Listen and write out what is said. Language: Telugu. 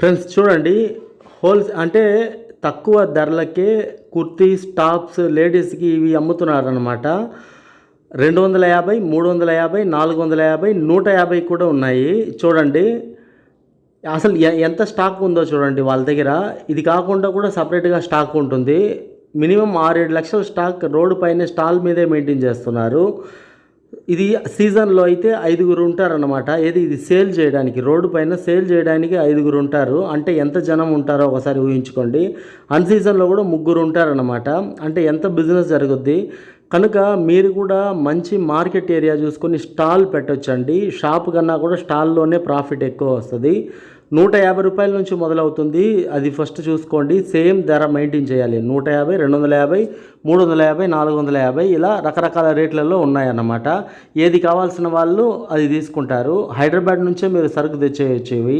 ఫ్రెండ్స్ చూడండి హోల్స్ అంటే తక్కువ ధరలకే కుర్తీస్ టాప్స్ లేడీస్కి ఇవి అమ్ముతున్నారనమాట రెండు వందల యాభై మూడు వందల యాభై నాలుగు వందల యాభై నూట యాభై కూడా ఉన్నాయి. చూడండి అసలు ఎంత స్టాక్ ఉందో చూడండి వాళ్ళ దగ్గర. ఇది కాకుండా కూడా సపరేట్గా స్టాక్ ఉంటుంది. మినిమం ఆరేడు లక్షల స్టాక్ రోడ్డు పైన స్టాల్ మీదే మెయింటైన్ చేస్తున్నారు. ఇది సీజన్లో అయితే ఐదుగురు ఉంటారన్నమాట. ఏది? ఇది సేల్ చేయడానికి. రోడ్డు పైన సేల్ చేయడానికి ఐదుగురు ఉంటారు. అంటే ఎంత జనం ఉంటారో ఒకసారి ఊహించుకోండి. అన్ సీజన్లో కూడా ముగ్గురు ఉంటారన్నమాట. అంటే ఎంత బిజినెస్ జరుగుద్ది? కనుక మీరు కూడా మంచి మార్కెట్ ఏరియా చూసుకొని స్టాల్ పెట్టొచ్చండి. షాప్ కన్నా కూడా స్టాల్లోనే ప్రాఫిట్ ఎక్కువ వస్తుంది. నూట యాభై రూపాయల నుంచి మొదలవుతుంది. అది ఫస్ట్ చూసుకోండి. సేమ్ ధర మెయింటైన్ చేయాలి. నూట యాభై రెండు వందల యాభై మూడు వందల యాభై నాలుగు వందల యాభై ఇలా రకరకాల రేట్లలో ఉన్నాయన్నమాట. ఏది కావాల్సిన వాళ్ళు అది తీసుకుంటారు. హైదరాబాద్ నుంచే మీరు సరుకు తెచ్చేయచ్చు ఇవి.